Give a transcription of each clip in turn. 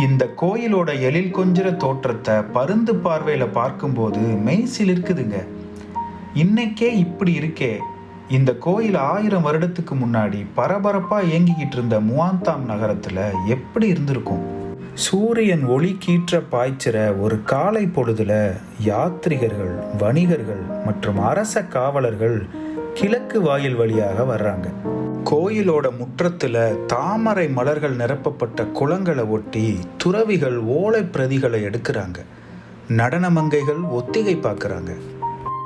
இந்த கோயிலோட எழில் கொஞ்சிற தோற்றத்தை பருந்து பார்வையில பார்க்கும்போது மெய்சில் இருக்குதுங்க. இன்னைக்கே இப்படி இருக்கே. இந்த கோயில் ஆயிரம் வருடத்துக்கு முன்னாடி பரபரப்பா இயங்கிக்கிட்டு இருந்த முவாந்தாம் நகரத்துல எப்படி இருந்திருக்கும்? சூரியன் ஒளி கீற்ற பாய்ச்சிற ஒரு காலை பொழுதுல யாத்ரிகர்கள் வணிகர்கள் மற்றும் அரச காவலர்கள் கிழக்கு வாயில் வழியாக வர்றாங்க. கோயிலோட முற்றத்துல தாமரை மலர்கள் நிரப்பப்பட்ட குளங்களை ஒட்டி துறவிகள் ஓலை பிரதிகளை எடுக்கிறாங்க. நடன மங்கைகள் ஒத்திகை பார்க்குறாங்க.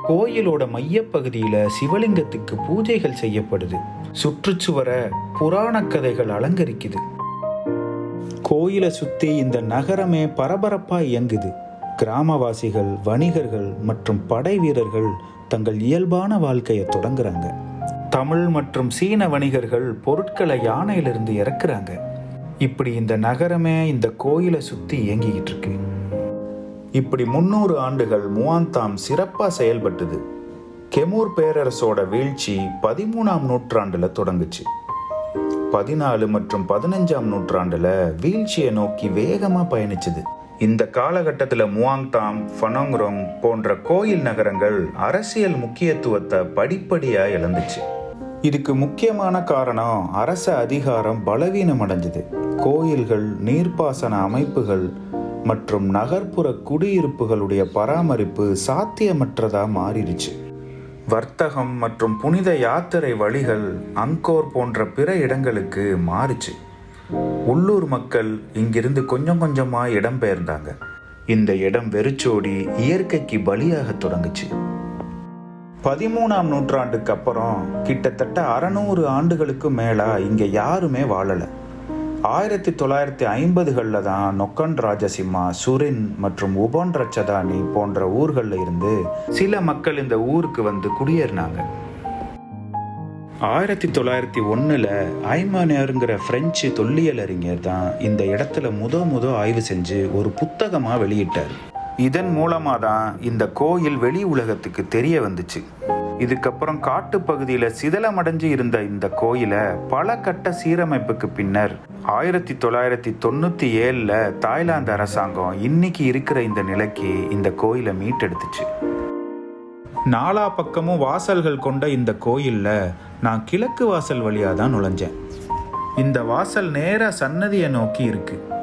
கோயிலோட மையப்பகுதியில் சிவலிங்கத்துக்கு பூஜைகள் செய்யப்படுது. சுற்றுச்சுவரை புராண கதைகள் அலங்கரிக்குது. கோயிலை சுற்றி இந்த நகரமே பரபரப்பாக இயங்குது. கிராமவாசிகள் வணிகர்கள் மற்றும் படை வீரர்கள் தங்கள் இயல்பான வாழ்க்கையை தொடங்குறாங்க. தமிழ் மற்றும் சீன வணிகர்கள் பொருட்களை யானையிலிருந்து இறக்குறாங்க. இப்படி இந்த நகரமே இந்த கோயிலை சுற்றி இயங்கிக்கிட்டு இருக்கு. இப்படி முன்னூறு ஆண்டுகள் முவாந்தாம் சிறப்பாக செயல்பட்டது. கெமூர் பேரரசோட வீழ்ச்சி பதிமூணாம் நூற்றாண்டில் தொடங்குச்சு. பதினாலு மற்றும் பதினஞ்சாம் நூற்றாண்டில் வீழ்ச்சியை நோக்கி வேகமாக பயணிச்சது. இந்த காலகட்டத்தில் முவாங்தாம் ஃபனோங்ரோங் போன்ற கோயில் நகரங்கள் அரசியல் முக்கியத்துவத்தை படிப்படியாக இழந்துச்சு. இதுக்கு முக்கியமான காரணம் அரச அதிகாரம் பலவீனம் அடைஞ்சது கோயில்கள் நீர்ப்பாசன அமைப்புகள் மற்றும் நகர்ப்புற குடியிருப்புகளுடைய பராமரிப்பு சாத்தியமற்றதா மாறிடுச்சு. வர்த்தகம் மற்றும் புனித யாத்திரை வழிகள் அங்கோர் போன்ற பிற இடங்களுக்கு மாறுச்சு. உள்ளூர் மக்கள் இங்கிருந்து கொஞ்சம் கொஞ்சமாக இடம்பெயர்ந்தாங்க. இந்த இடம் வெறிச்சோடி இயற்கைக்கு பலியாக தொடங்குச்சு. பதிமூணாம் நூற்றாண்டுக்கு அப்புறம் கிட்டத்தட்ட அறநூறு ஆண்டுகளுக்கு மேலா இங்கே யாருமே வாழலை. ஆயிரத்தி தொள்ளாயிரத்தி ஐம்பதுகளில் தான் நொக்கன் ராஜசிம்மா சுரின் மற்றும் உபன் ரச்சதானி போன்ற ஊர்களில் இருந்து சில மக்கள் இந்த ஊருக்கு வந்து குடியேறினாங்க. ஆயிரத்தி தொள்ளாயிரத்தி ஒன்றில் ஐமானியருங்கிற பிரெஞ்சு தொல்லியல் அறிஞர் தான் இந்த இடத்துல முத முத ஆய்வு செஞ்சு ஒரு புத்தகமாக வெளியிட்டார். இதன் மூலமாக தான் இந்த கோயில் வெளி உலகத்துக்கு தெரிய வந்துச்சு. இதுக்கப்புறம் காட்டுப்பகுதியில் சிதலமடைஞ்சு இருந்த இந்த கோயிலை பல கட்ட சீரமைப்புக்கு பின்னர் ஆயிரத்தி தொள்ளாயிரத்தி தொண்ணூற்றி ஏழில் தாய்லாந்து அரசாங்கம் இன்னைக்கு இருக்கிற இந்த நிலைக்கு இந்த கோயிலை மீட்டெடுத்துச்சு. நாலா பக்கமும் வாசல்கள் கொண்ட இந்த கோயிலில் நான் கிழக்கு வாசல் வழியாக தான் நுழைஞ்சேன். இந்த வாசல் நேராக சன்னதியை நோக்கி இருக்குது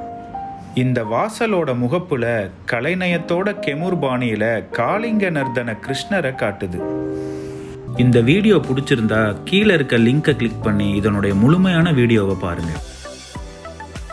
இந்த வாசலோட முகப்புல கலைநயத்தோட கெமுர் பாணியில காளிங்க நர்தன கிருஷ்ணரை காட்டுது. இந்த வீடியோ பிடிச்சிருந்தா கீழே இருக்க லிங்கை கிளிக் பண்ணி இதனுடைய முழுமையான வீடியோவை பாருங்கள்